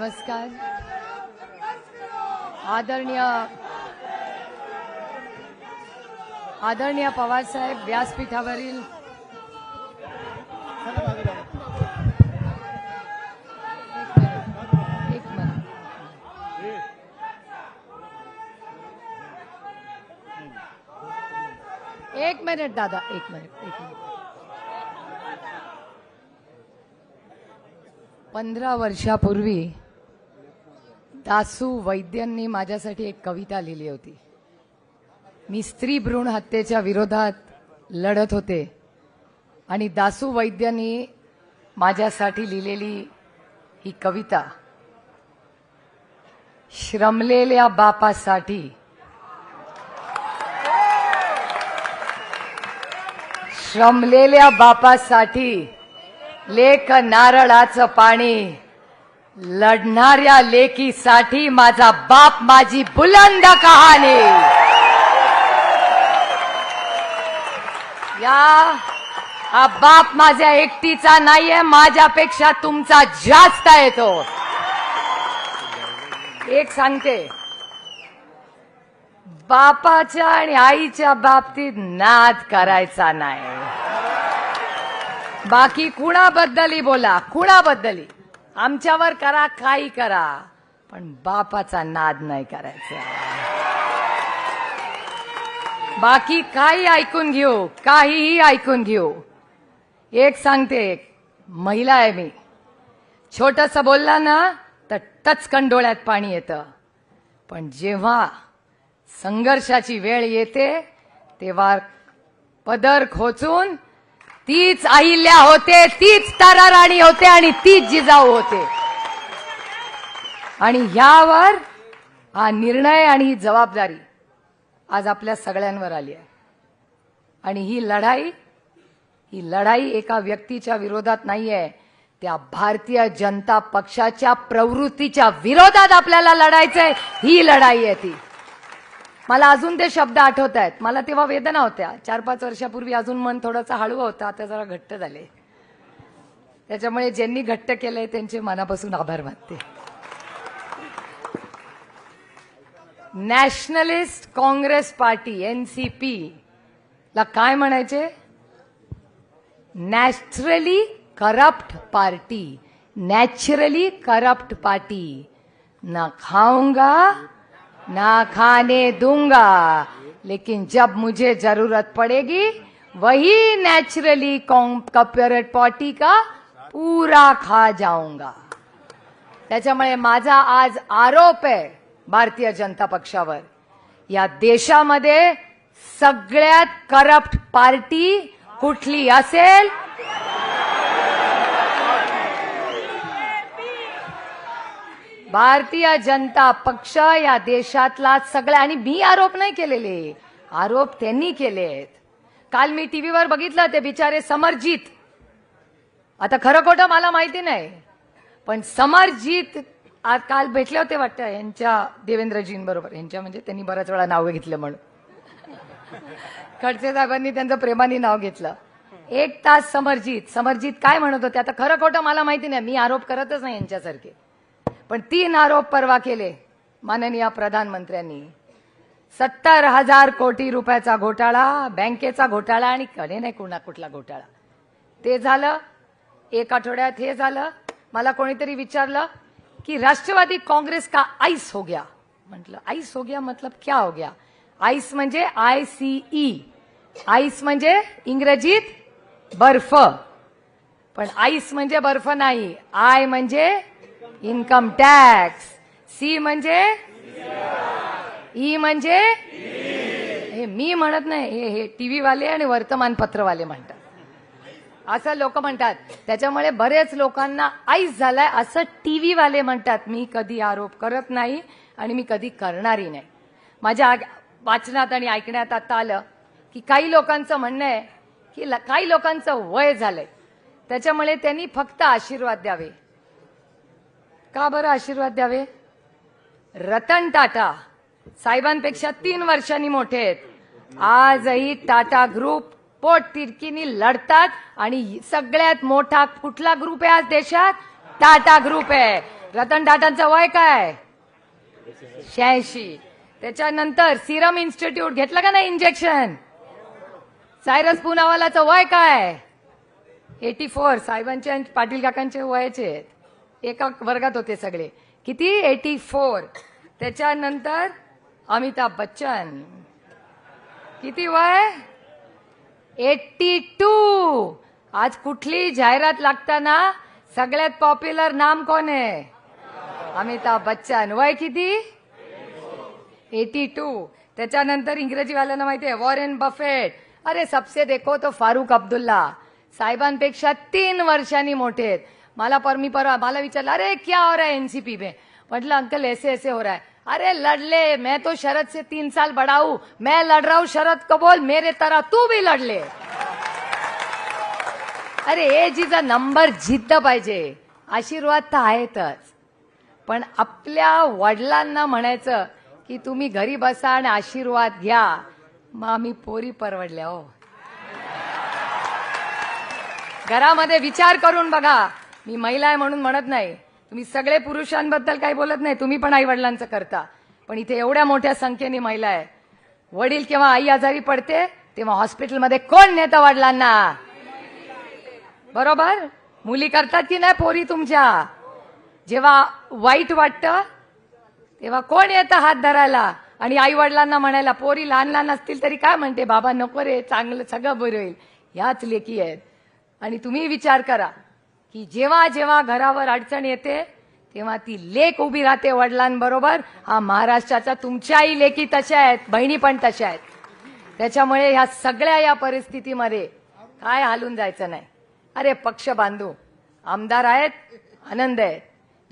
नमस्कार. आदरणीय आदरणीय पवारसाहेब व्यासपीठावरील एक मिनिट, दादा एक मिनिट एक मिनिट. पंधरा वर्षापूर्वी दासू वैद्यांनी माझ्यासाठी एक कविता लिहिली होती. मी स्त्री भ्रूण हत्येच्या विरोधात लढत होते आणि दासू वैद्यांनी माझ्यासाठी लिहिलेली ही कविता श्रमलेल्या बापासाठी. श्रमलेल्या बापासाठी लेख नारळाचं पाणी लढणाऱ्या लेकीसाठी माझा बाप माझी बुलंद कहाणी. या हा बाप माझ्या एकटीचा नाहीये माझ्यापेक्षा तुमचा जास्त आहे तो एक सांगते. बापाच्या आणि आईच्या बाबतीत नाद करायचा नाही. बाकी कुणाबद्दलही बोला कुणाबद्दलही. आमच्यावर करा काही करा. पण बापाचा नाद नाही करायचा. बाकी काही ऐकून घेऊ काहीही ऐकून घेऊ. एक सांगते एक महिला आहे मी. छोटस बोलला ना तर टचकन डोळ्यात पाणी येतं. पण जेव्हा संघर्षाची वेळ येते तेव्हा पदर खोचून तीच अहिल्या होते तीच तारा राणी होते आणि तीच जिजाऊ होते. आणि ह्यावर हा निर्णय आणि ही जबाबदारी आज आपल्या सगळ्यांवर आली आहे. आणि ही लढाई ही लढाई एका व्यक्तीच्या विरोधात नाहीये त्या भारतीय जनता पक्षाच्या प्रवृत्तीच्या विरोधात आपल्याला लढायचंय ही लढाई आहे ती. मला अजून ते शब्द आठवत आहेत. मला तेव्हा वेदना होत्या. चार पाच वर्षापूर्वी अजून मन थोडंसं हळू होतं. आता जरा घट्ट झाले. त्याच्यामुळे ज्यांनी घट्ट केलंय त्यांचे मनापासून आभार मानते. नॅशनलिस्ट काँग्रेस पार्टी एनसीपी ला काय म्हणायचे? Naturally corrupt party. Naturally corrupt party. ना खाऊंगा ना खाने दूंगा लेकिन जब मुझे जरूरत पड़ेगी वही नेचुरली कॉपरेट पार्टी का पूरा खा जाऊंगा। त्याच्यामुळे माझा आज आरोप आहे भारतीय जनता पक्षावर। या देशामध्ये सगळ्यात करप्ट पार्टी कुठली असेल? भारतीय जनता पक्ष या देशातला सगळ्या आणि मी आरोप नाही केलेले. आरोप त्यांनी केले आहेत काल मी टीव्हीवर बघितलं ते बिचारे समरजीत. आता खरं खोटं मला माहिती नाही पण समरजीत आज काल भेटले होते वाटतं यांच्या देवेंद्रजींबरोबर. यांच्या म्हणजे त्यांनी बऱ्याच वेळा नाव घेतलं म्हणून. खडसे साहेबांनी त्यांचं प्रेमाने नाव घेतलं. एक तास समरजीत. समरजीत काय म्हणत होते? आता खरं खोटं मला माहिती नाही. मी आरोप करतच नाही यांच्यासारखे. पण तीन आरोप परवा केले माननीय प्रधानमंत्र्यांनी. सत्तर हजार कोटी रुपयाचा घोटाळा बँकेचा घोटाळा आणि कडे नाही कुणा कुठला घोटाळा. ते झालं एक आठवड्यात हे झालं मला कोणीतरी विचारलं की राष्ट्रवादी काँग्रेस का आईस हो गया? म्हटलं आईस हो गया मतलब क्या हो गया? आईस म्हणजे आय सी ई. आईस म्हणजे इंग्रजीत बर्फ. पण आईस म्हणजे बर्फ नाही आय म्हणजे इन्कम टॅक्स. सी म्हणजे? ई म्हणजे? हे मी म्हणत नाही हे हे टीव्ही वाले आणि वर्तमानपत्रवाले म्हणतात. असं लोक म्हणतात. त्याच्यामुळे बरेच लोकांना आईस झालाय असं टीव्ही वाले म्हणतात. मी कधी आरोप करत नाही आणि मी कधी करणारही नाही. माझ्या वाचनात आणि ऐकण्यात आता आलं की काही लोकांचं म्हणणं आहे की ल- काही लोकांचं वय झालंय. त्याच्यामुळे त्यांनी फक्त आशीर्वाद द्यावे. का बरं आशीर्वाद द्यावे? रतन टाटा. साहेबांपेक्षा तीन वर्षांनी मोठे आहेत. आजही टाटा ग्रुप पोट तिरकीनी लढतात आणि सगळ्यात मोठा कुठला ग्रुप आहे आज देशात? टाटा ग्रुप आहे. रतन टाटांचं वय काय? शहाऐंशी. त्याच्यानंतर सिरम इन्स्टिट्यूट घेतलं का नाही इंजेक्शन? सायरस पुनावालाचं वय काय? Eighty four. साहेबांचे आणि पाटील काकांचे वयाचे आहेत. एका वर्गात होते सगळे. किती? एटी फोर त्याच्यानंतर अमिताभ बच्चन. किती वय? एट्टी टू आज कुठली जाहिरात लागताना सगळ्यात पॉप्युलर नाम कोण आहे? अमिताभ बच्चन. वय किती? एटी टू त्याच्यानंतर इंग्रजीवाल्यांना माहिती आहे वॉरेन बफेट. अरे सबसे देखो तो फारुख अब्दुल्ला. साहेबांपेक्षा तीन वर्षांनी मोठे आहेत. मला पर मी परवा मला विचारलं अरे क्या हो रहा है एनसीपी में? म्हटलं अंकल ऐसे ऐसे हो रहा है। अरे लढले मैं तो शरद से तीन साल बड़ा हूं। मैं लड़ रहा हूं शरद को बोल मेरे तरह तू भी लड़ ले अरे जिचा नंबर जिद्द पाहिजे आशीर्वाद तर आहेतच. पण आपल्या वडिलांना म्हणायचं की तुम्ही घरी बसा आणि आशीर्वाद घ्या. मग आम्ही पोरी परवडल्या हो. घरामध्ये विचार करून बघा. मी महिला आहे म्हणून म्हणत नाही. तुम्ही सगळे पुरुषांबद्दल काही बोलत नाही. तुम्ही पण आई वडिलांचं करता. पण इथे एवढ्या मोठ्या संख्येने महिला आहे. वडील किंवा आई आजारी पडते तेव्हा हॉस्पिटलमध्ये कोण नेतं वडिलांना बरोबर? मुली करतात की नाही पोरी तुमच्या? जेव्हा वाईट वाटतं तेव्हा कोण येतं हात धरायला? आणि आई वडिलांना म्हणायला पोरी लहान लहान असतील तरी काय? म्हणते बाबा नको रे चांगलं सगळं बरं होईल. ह्याच लेखी आहेत. आणि तुम्ही विचार करा. की जेव्हा जेव्हा घरावर अडचण येते तेव्हा ती लेख उभी राहते वडिलांबरोबर. हा महाराष्ट्राच्या तुमच्याही लेखी तशा आहेत बहिणी पण तशा आहेत. त्याच्यामुळे ह्या सगळ्या या परिस्थितीमध्ये काय हालून जायचं नाही. अरे पक्ष बांधू आमदार आहेत आनंद आहे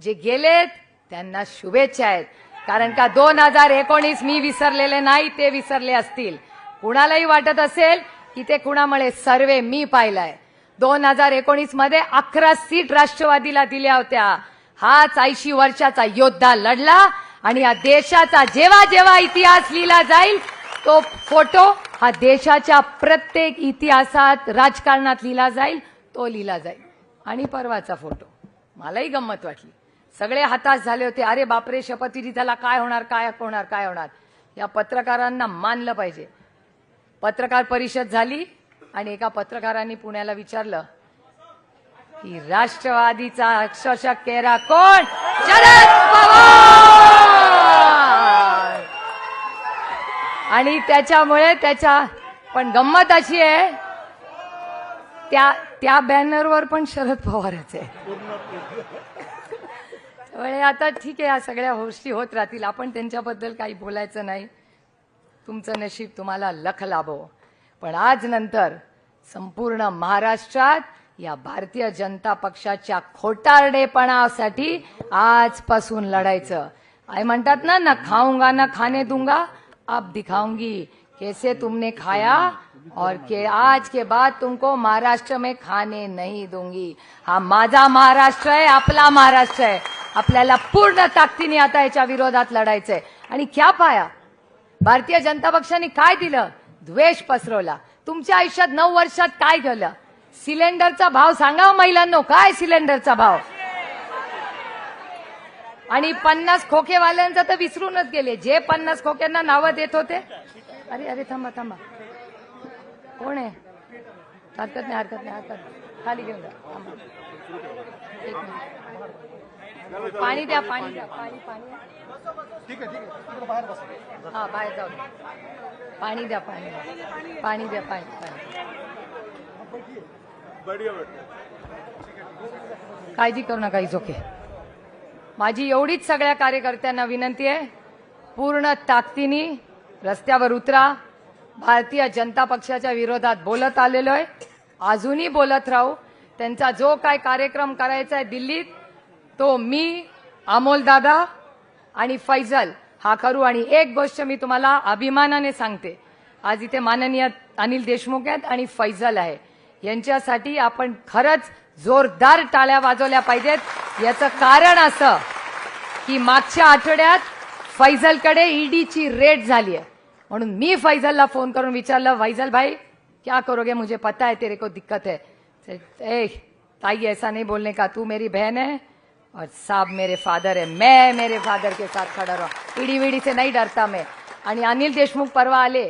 जे गेलेत त्यांना शुभेच्छा आहेत. कारण का दोन हजार एकोणीस मी विसरलेले नाही ते विसरले असतील. कुणालाही वाटत असेल की ते कुणामुळे सर्वे मी पाहिलाय. दोन हजार एकोणीसमध्ये अकरा सीट राष्ट्रवादीला दिल्या होत्या. हाच ऐंशी वर्षाचा योद्धा लढला आणि या देशाचा जेव्हा जेव्हा इतिहास लिहिला जाईल तो फोटो हा देशाच्या प्रत्येक इतिहासात राजकारणात लिहिला जाईल तो लिहिला जाईल. आणि परवाचा फोटो. मलाही गंमत वाटली. सगळे हताश झाले होते. अरे बापरे शपथविधी काय होणार काय होणार काय होणार? या पत्रकारांना मानलं पाहिजे. पत्रकार परिषद झाली. आणि एका पत्रकारांनी पुण्याला विचारलं की राष्ट्रवादीचा अक्षरशः केरा कोण? शरद पवार! आणि त्याच्यामुळे त्याच्या पण गंमत अशी आहे त्या त्या बॅनरवर पण शरद पवारच आहे. त्यामुळे आता ठीक आहे या सगळ्या गोष्टी होत राहतील. आपण त्यांच्याबद्दल काही बोलायचं नाही. तुमचं नशीब तुम्हाला लख लाभो. पण आज नंतर संपूर्ण महाराष्ट्रात या भारतीय जनता पक्षाच्या खोटारडेपणासाठी आजपासून लढायचं. आई म्हणतात ना ना खाऊंगा ना खाने दूंगा अब दिखाऊंगी. कैसे तुमने खाया और के आज के बाद तुमको महाराष्ट्र में खाने नहीं दूंगी. हा माझा महाराष्ट्र आहे आपला महाराष्ट्र आहे. आपल्याला पूर्ण ताकदीने आता याच्या विरोधात लढायचंय. आणि क्या पाया? भारतीय जनता पक्षाने काय दिलं? द्वेष पसरवला. तुमच्या आयुष्यात नऊ वर्षात काय केलं सिलेंडरचा भाव सांगा हो महिलांनो काय सिलेंडरचा भाव? आणि पन्नास खोकेवाल्यांचा तर विसरूनच गेले. जे पन्नास खोक्यांना नावं देत होते. अरे अरे थांबा थांबा. कोण आहे? हरकत नाही हरकत नाही हरकत नाही. खाली घेऊन जा. थांबा एक मिनिट पाणी द्या पाणी द्या पाणी पाणी. ठीक आहे ठीक आहे. बाहेर बसा. हा बाहेर जाऊ द्या. पाणी द्या पाणी द्या. पाणी द्या पाणी पाणी. काळजी करू नका इज ओके माझी एवढीच सगळ्या कार्यकर्त्यांना विनंती आहे पूर्ण ताकदीने रस्त्यावर उतरा. भारतीय जनता पक्षाच्या विरोधात बोलत आलेलो आहे. अजूनही बोलत राहू. त्यांचा जो काय कार्यक्रम करायचा आहे दिल्लीत तो मी अमोल दादा आणि फैजल हा करू. आणि एक गोष्ट मी तुम्हाला अभिमानाने सांगते. आज इथे माननीय अनिल देशमुख आहेत आणि फैजल आहे. यांच्यासाठी आपण खरंच जोरदार टाळ्या वाजवल्या पाहिजेत. याचं कारण असं की मागच्या आठवड्यात फैजलकडे ईडीची रेड झाली आहे म्हणून मी फैजलला फोन करून विचारलं फैजल भाई क्या करोगे? मुझे पता है तेरे को दिक्कत है। ए ताई ऐसा नहीं बोलने का। तू मेरी बहन है और साहब मेरे फादर है। मैं मेरे फादर के साथ खड़ा रहा। इडी विडी से नाही डरता मैं। आणि अनिल देशमुख परवा आले।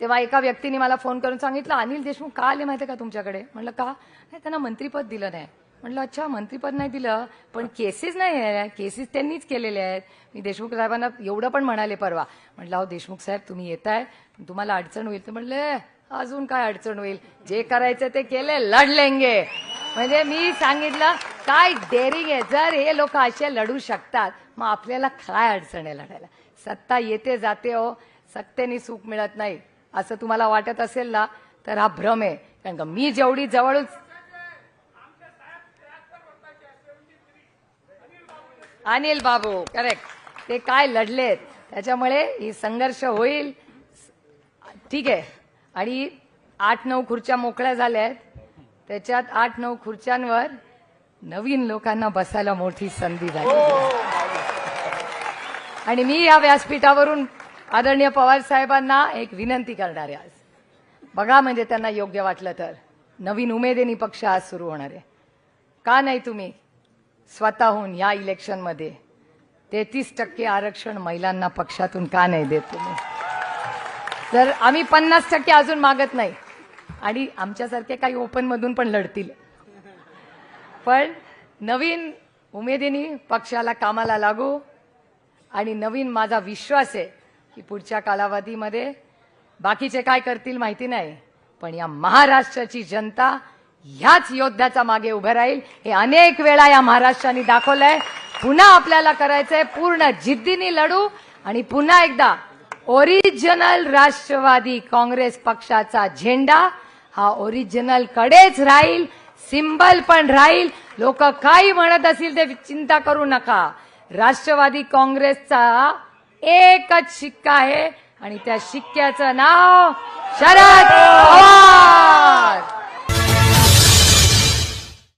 तेव्हा एका व्यक्तीने मला फोन करून सांगितलं अनिल देशमुख का आले माहिती का तुमच्याकडे? म्हणलं का? नाही त्यांना मंत्रीपद दिलं नाही. म्हणलं अच्छा मंत्रीपद नाही दिलं पण केसेस नाही आहे केसेस त्यांनीच केलेले आहेत. मी देशमुख साहेबांना एवढं पण म्हणाले परवा. म्हटलं अहो देशमुख साहेब तुम्ही येताय पण तुम्हाला अडचण होईल. तर म्हणलं अजून काय अडचण होईल? जे करायचं ते केले लढलेंगे. म्हणजे मी सांगितलं काय डेअरिंग आहे? जर हे लोक असे लढू शकतात मग आपल्याला काय अडचण आहे लढायला? सत्ता येते जाते हो. सत्तेने सुख मिळत नाही. असं तुम्हाला वाटत असेल ना तर हा भ्रम आहे. कारण का मी जेवढी जवळच अनिल बाबू करेक्ट ते काय लढलेत? त्याच्यामुळे ही संघर्ष होईल. ठीक आहे. आणि आठ नऊ खुर्च्या मोकळ्या झाल्या आहेत. त्याच्यात आठ नऊ खुर्च्यांवर नवीन लोकांना बसायला मोठी संधी झाली. आणि मी या व्यासपीठावरून आदरणीय पवार साहेबांना एक विनंती करणार आहे आज. बघा म्हणजे त्यांना योग्य वाटलं तर. नवीन उमेदीनी पक्ष आज सुरू होणार आहे. का नाही तुम्ही स्वतःहून या इलेक्शनमध्ये तेहतीस टक्के आरक्षण महिलांना पक्षातून का नाही देत तुम्ही? तर आम्ही पन्नास टक्के अजून मागत नाही. आणि आमच्यासारखे काही ओपनमधून पण लढतील. पण नवीन उमेदीने पक्षाला कामाला लागू आणि नवीन माझा विश्वास आहे की पुढच्या कालावधीमध्ये बाकीचे काय करतील माहिती नाही पण या महाराष्ट्राची जनता ह्याच योद्ध्याचा मागे उभं राहील. हे अनेक वेळा या महाराष्ट्राने दाखवलंय. पुन्हा आपल्याला करायचंय पूर्ण जिद्दीने लढू आणि पुन्हा एकदा ओरिजिनल राष्ट्रवादी काँग्रेस पक्षाचा झेंडा हा ओरिजिनल कडेच राहील सिंबल पण राहील. लोक काही म्हणत असतील ते चिंता करू नका. राष्ट्रवादी काँग्रेसचा एकच शिक्का आहे आणि त्या शिक्क्याचं नाव शरद पवार!